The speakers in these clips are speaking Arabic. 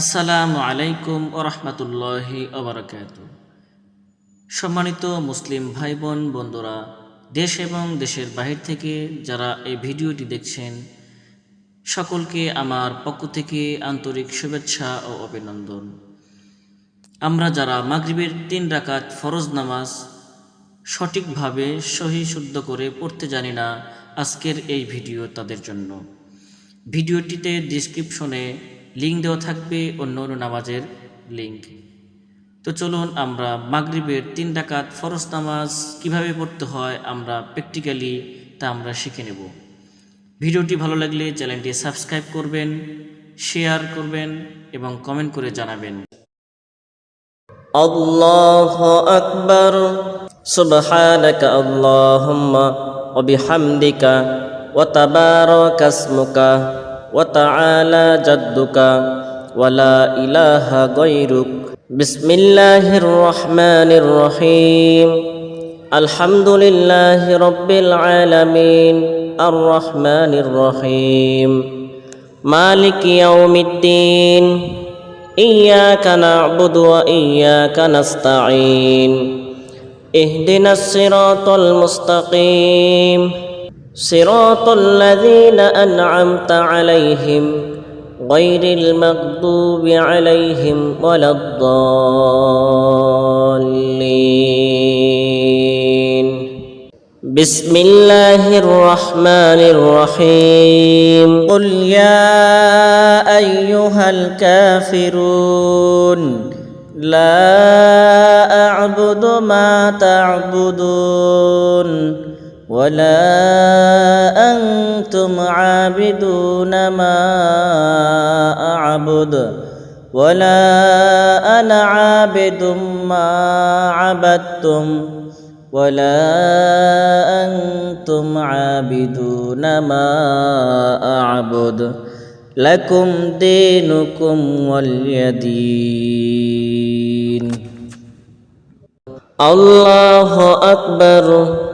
আসসালামু আলাইকুম ও রহমতুল্লাহি অবরাকাত সম্মানিত মুসলিম ভাই বোন বন্ধুরা, দেশ এবং দেশের বাহির থেকে যারা এই ভিডিওটি দেখছেন, সকলকে আমার পক্ষ থেকে আন্তরিক শুভেচ্ছা ও অভিনন্দন। আমরা যারা মাগরিবের তিন রাকাত ফরজ নামাজ সঠিকভাবে সহি শুদ্ধ করে পড়তে জানি না, আজকের এই ভিডিও তাদের জন্য। ভিডিওটিতে ডিসক্রিপশনে লিঙ্ক দেওয়া থাকবে অন্য অন্য নামাজের লিঙ্ক তো চলুন আমরা মাগরিবের তিন ডাকাত ফরজ নামাজ কিভাবে পড়তে হয় আমরা প্র্যাকটিক্যালি তা আমরা শিখে নেব ভিডিওটি ভালো লাগলে চ্যানেলটি সাবস্ক্রাইব করবেন শেয়ার করবেন এবং কমেন্ট করে জানাবেন الله أكبر سبحانك اللهم وبحمدك وتبارك اسمك وتعالى جدك ولا إله غيرك بسم الله الرحمن الرحيم الحمد لله رب العالمين الرحمن الرحيم مالك يوم الدين إياك نعبد وإياك نستعين اهدنا الصراط المستقيم صراط الذين أنعمت عليهم غير المغضوب عليهم ولا الضالين. بسم الله الرحمن الرحيم. قل يا أيها الكافرون لا أعبد ما تعبدون. ولا أنتم عابدون ما اعبد ولا أنا عابد ما عبدتم ولا أنتم عابدون ما أعبد لكم دينكم ولي دين الله أكبر.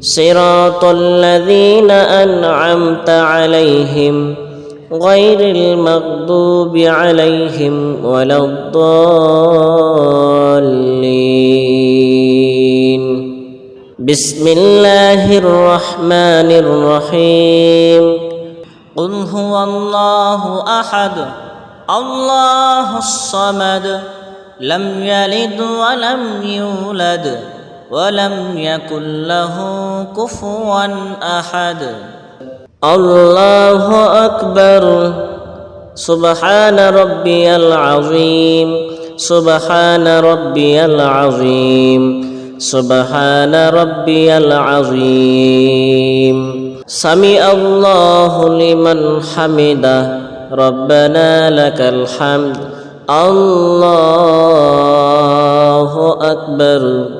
صراط الذين أنعمت عليهم غير المغضوب عليهم ولا الضالين. بسم الله الرحمن الرحيم. قل هو الله أحد الله الصمد لم يلد ولم يولد. ولم يكن له كفوا أحد. الله أكبر. سبحان ربي العظيم. سبحان ربي العظيم. سبحان ربي العظيم. سمع الله لمن حمده. ربنا لك الحمد. الله أكبر.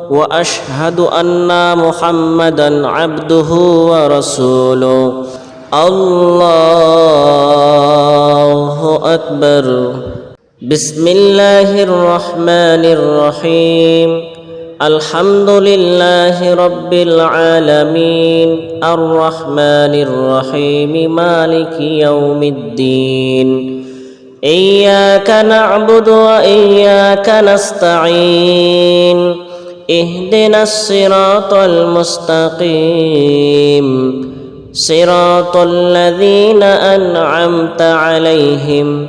وأشهد أن محمدا عبده ورسوله. الله أكبر. بسم الله الرحمن الرحيم. الحمد لله رب العالمين. الرحمن الرحيم. مالك يوم الدين. إياك نعبد وإياك نستعين. اهدنا الصراط المستقيم. صراط الذين أنعمت عليهم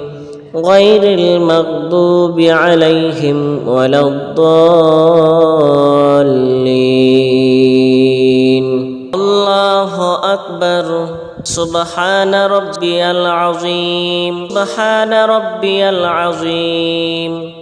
غير المغضوب عليهم ولا الضالين. الله أكبر. سبحان ربي العظيم. سبحان ربي العظيم.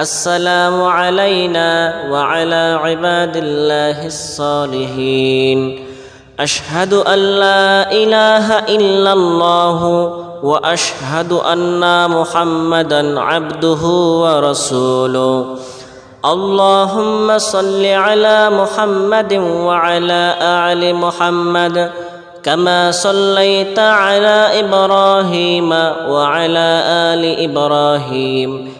السلام علينا وعلى عباد الله الصالحين. أشهد أن لا إله إلا الله وأشهد أن محمدا عبده ورسوله. اللهم صل على محمد وعلى آل محمد كما صليت على إبراهيم وعلى آل إبراهيم.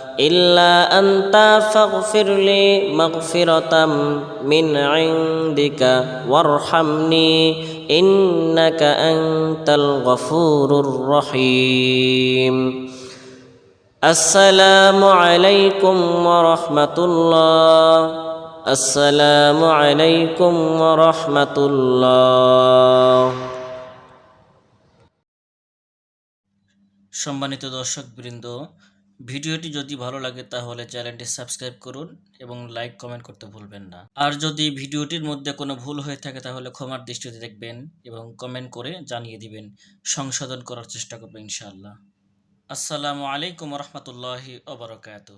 الا انت فاغفر لي مغفره من عندك وارحمني انك انت الغفور الرحيم السلام عليكم ورحمه الله السلام عليكم ورحمه الله সম্মানিত দর্শকবৃন্দ ভিডিওটি যদি ভালো লাগে তাহলে চ্যানেলটি সাবস্ক্রাইব করুন এবং লাইক, কমেন্ট করতে ভুলবেন না। আর যদি ভিডিওটির মধ্যে কোনো ভুল হয়ে থাকে তাহলে ক্ষমার দৃষ্টিতে দেখবেন এবং কমেন্ট করে জানিয়ে দিবেন। সংশোধন করার চেষ্টা করবেন ইনশাআল্লাহ। আসসালামু আলাইকুম রহমতুল্লাহি ওবরাকাতু